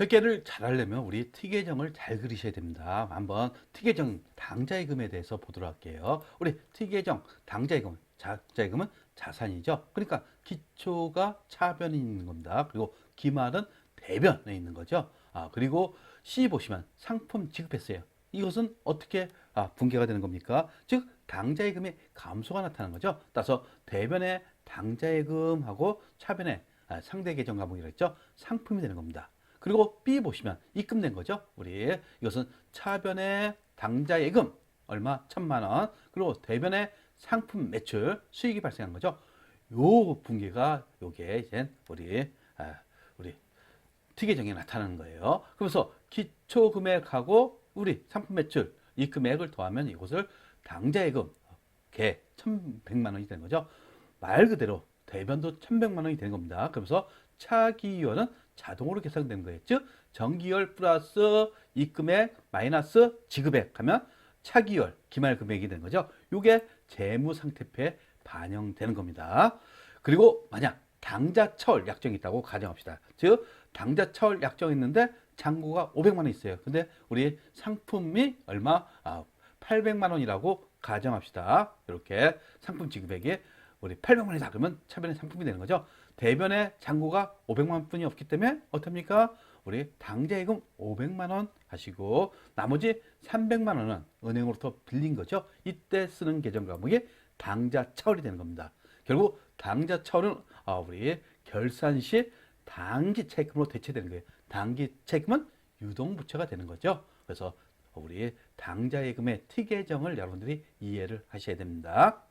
회계를 잘하려면 우리 T계정을 잘 그리셔야 됩니다. 한번 T계정 당자예금에 대해서 보도록 할게요. 우리 T계정 당자예금, 자자예금은 자산이죠. 그러니까 기초가 차변에 있는 겁니다. 그리고 기말은 대변에 있는 거죠. 아, 그리고 C 보시면 상품 지급했어요. 이것은 어떻게 아, 분개가 되는 겁니까? 즉 당자예금의 감소가 나타나는 거죠. 따라서 대변의 당자예금하고 차변의 아, 상대 계정 과목이라 했죠. 상품이 되는 겁니다. 그리고 B 보시면 입금된 거죠. 우리 이것은 차변의 당자예금 얼마 천만 원 그리고 대변의 상품 매출 수익이 발생한 거죠. 요 분계가 요게 이제 우리 아, 우리 특이정에 나타나는 거예요. 그래서 기초 금액하고 우리 상품 매출 이 금액을 더하면 이것을 당자예금 개 1,100만 원이 되는 거죠. 말 그대로 대변도 1,100만 원이 되는 겁니다. 그래서 차기율은 자동으로 거예요. 즉 정기열 플러스 입금액 마이너스 지급액 하면 차기열 기말 금액이 되는 거죠. 이게 재무 상태표에 반영되는 겁니다. 그리고 만약 당자철 약정이 있다고 가정합시다. 즉 당자철 약정이 있는데 잔고가 500만 원 있어요. 근데 우리 상품이 얼마? 아, 800만 원이라고 가정합시다. 이렇게 상품 지급액이 우리 800만 원이다 그러면 차변의 상품이 되는 거죠. 대변의 잔고가 500만 원뿐이 없기 때문에 어떻습니까? 우리 당자예금 500만 원 하시고 나머지 300만 원은 은행으로부터 빌린 거죠. 이때 쓰는 계정 과목이 당자철이 되는 겁니다. 결국 당자철은 아, 우리 결산 시 단기 채권으로 대체되는 거예요. 단기 채권은 유동부채가 되는 거죠. 그래서 우리 당자예금의 T 계정을 여러분들이 이해를 하셔야 됩니다.